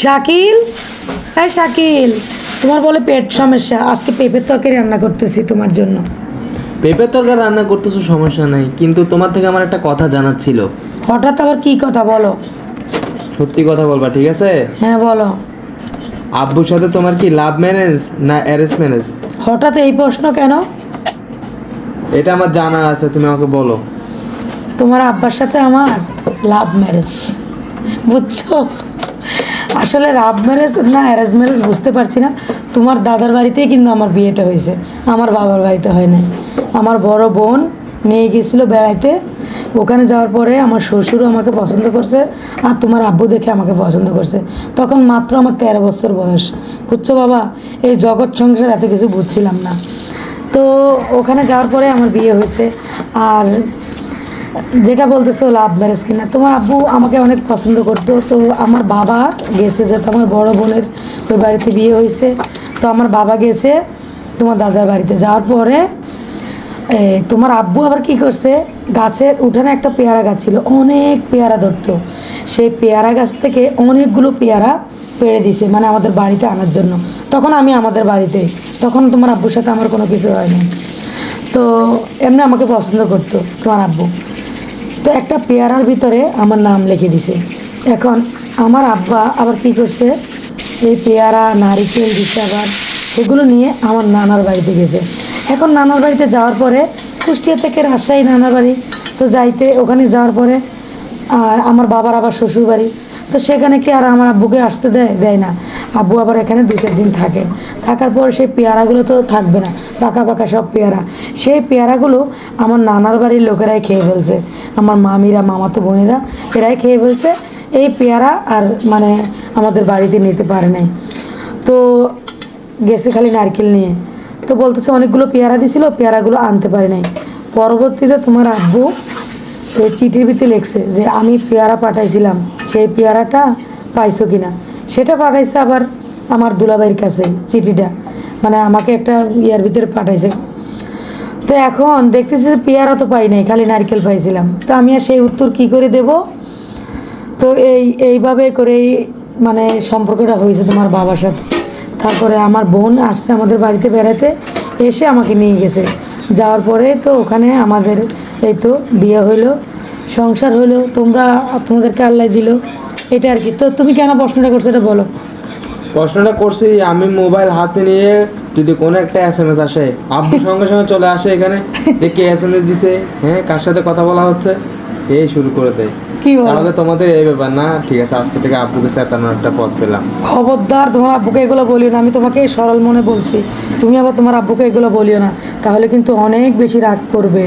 শাকিল? হ্যাঁ শাকিল তোমার বলে পেট সমস্যা। আজকে পেঁপের তরকারি রান্না করতেছি তোমার জন্য। পেঁপের তরকারি রান্না করতেছো সমস্যা নাই কিন্তু তোমার থেকে আমার একটা কথা জানার ছিল। হঠাৎ আবার কি কথা বলো? সত্যি কথা বলবা ঠিক আছে? হ্যাঁ বলো। আব্বুর সাথে তোমার কি লাভ ম্যারেজ না অ্যারেঞ্জ ম্যারেজ হঠাৎ এই প্রশ্ন কেন? এটা আমার জানা আছে তুমি আমাকে বলো। তোমার আব্বার সাথে আমার লাভ ম্যারেজ বুঝছ? আসলে লাভ ম্যারেজ না অ্যারেঞ্জ ম্যারেজ বুঝতে পারছি না। তোমার দাদার বাড়িতেই কিন্তু আমার বিয়েটা হয়েছে। আমার বাবার বাড়িতে হয় নাই। আমার বড় বোন নিয়ে গেছিল বেড়াইতে। ওখানে যাওয়ার পরে আমার শ্বশুরও আমাকে পছন্দ করছে আর তোমার আব্বু দেখে আমাকে পছন্দ করছে। তখন মাত্র আমার তেরো বছর বয়স। বুঝছ বাবা? এই জগৎ সংসার এত কিছু বুঝছিলাম না। তো ওখানে যাওয়ার পরে আমার বিয়ে হয়েছে। আর যেটা বলতেছো লাভ ম্যারেজ কিনা, তোমার আব্বু আমাকে অনেক পছন্দ করতো, তো আমার বাবা গেছে যেহেতু আমার বড় বোনের ওই বাড়িতে বিয়ে হয়েছে, তো আমার বাবা গেছে তোমার দাদার বাড়িতে। যাওয়ার পরে তোমার আব্বু আবার কি করছে, গাছের উঠানে একটা পেয়ারা গাছ ছিল, অনেক পেয়ারা ধরতো। সেই পেয়ারা গাছ থেকে অনেকগুলো পেয়ারা পেড়ে দিছে মানে আমাদের বাড়িতে আনার জন্য। তখন আমি আমাদের বাড়িতে, তখন তোমার আব্বুর সাথে আমার কোনো কিছু হয়নি। তো এমনি আমাকে পছন্দ করতো তোমার আব্বু। তো একটা পেয়ারার ভিতরে আমার নাম লিখে দিছে। এখন আমার আব্বা আবার কি করছে? এই পেয়ারা, নারিকেল দিছে আবার সেগুলো নিয়ে আমার নানার বাড়িতে গেছে। এখন নানার বাড়িতে যাওয়ার পরে কুষ্টিয়া থেকে রাজশাহী নানার বাড়ি, তো যাইতে ওখানে যাওয়ার পরে আমার বাবার আবার শ্বশুর বাড়ি তো সেখানে কি আর আমার আব্বুকে আসতে দেয় দেয় না। আব্বু আবার এখানে দু চার দিন থাকে। থাকার পর সেই পেয়ারাগুলো তো থাকবে না, পাকা পাকা সব পেয়ারা। সেই পেয়ারাগুলো আমার নানার বাড়ির লোকেরাই খেয়ে ফেলছে। আমার মামিরা, মামাতো বোনেরা এরাই খেয়ে ফেলছে। এই পেয়ারা আর মানে আমাদের বাড়িতে নিতে পারে নাই। তো গেছে খালি নারকেল নিয়ে। তো বলতেছে অনেকগুলো পেয়ারা দিছিল, পেয়ারাগুলো আনতে পারে নাই। পরবর্তীতে তোমার আব্বু এই চিঠির ভিতরে লিখছে যে, আমি পেয়ারা পাঠাইছিলাম, সেই পেয়ারাটা পাইছো কিনা? সেটা পাঠাইছে আবার আমার দুলাভাইয়ের কাছে, চিঠিটা। মানে আমাকে একটা ইয়ার ভিতরে পাঠাইছে। তো এখন দেখতেছি যে পেয়ারা তো পাই নাই, খালি নারকেল পাইছিলাম। তো আমি আর সেই উত্তর কি করে দেব? তো এই, এইভাবে করেই মানে সম্পর্কটা হয়েছে তোমার বাবার সাথে। তারপরে আমার বোন আসছে আমাদের বাড়িতে বেড়াতে, এসে আমাকে নিয়ে গেছে। যাওয়ার পরে তো ওখানে আমাদের এই তো বিয়ে হইল, সংসার হইল। তোমরা, তোমাদেরকে আল্লাহ দিল। এটা আর কি। তো তুমি কেন প্রশ্নটা করছ এটা বলো। প্রশ্নটা করছি আমি মোবাইল হাতে নিয়ে যদি কোনো একটা এস এম এস আসে আব্বু সঙ্গে সঙ্গে চলে আসে এখানে যে কে এস এম এস দিছে হ্যাঁ কার সাথে কথা বলা হচ্ছে এই শুরু করে দেয়। তাহলে তোমাদের এই ব্যাপার না ঠিক আছে আজকে থেকে আব্বুকে চেতানোর একটা পথ পেলাম। খবরদার তোমার আব্বুকে এগুলো বলিও না আমি তোমাকে সরল মনে বলছি। তুমি আবার তোমার আব্বুকে এগুলো বলিও না তাহলে কিন্তু অনেক বেশি রাগ করবে।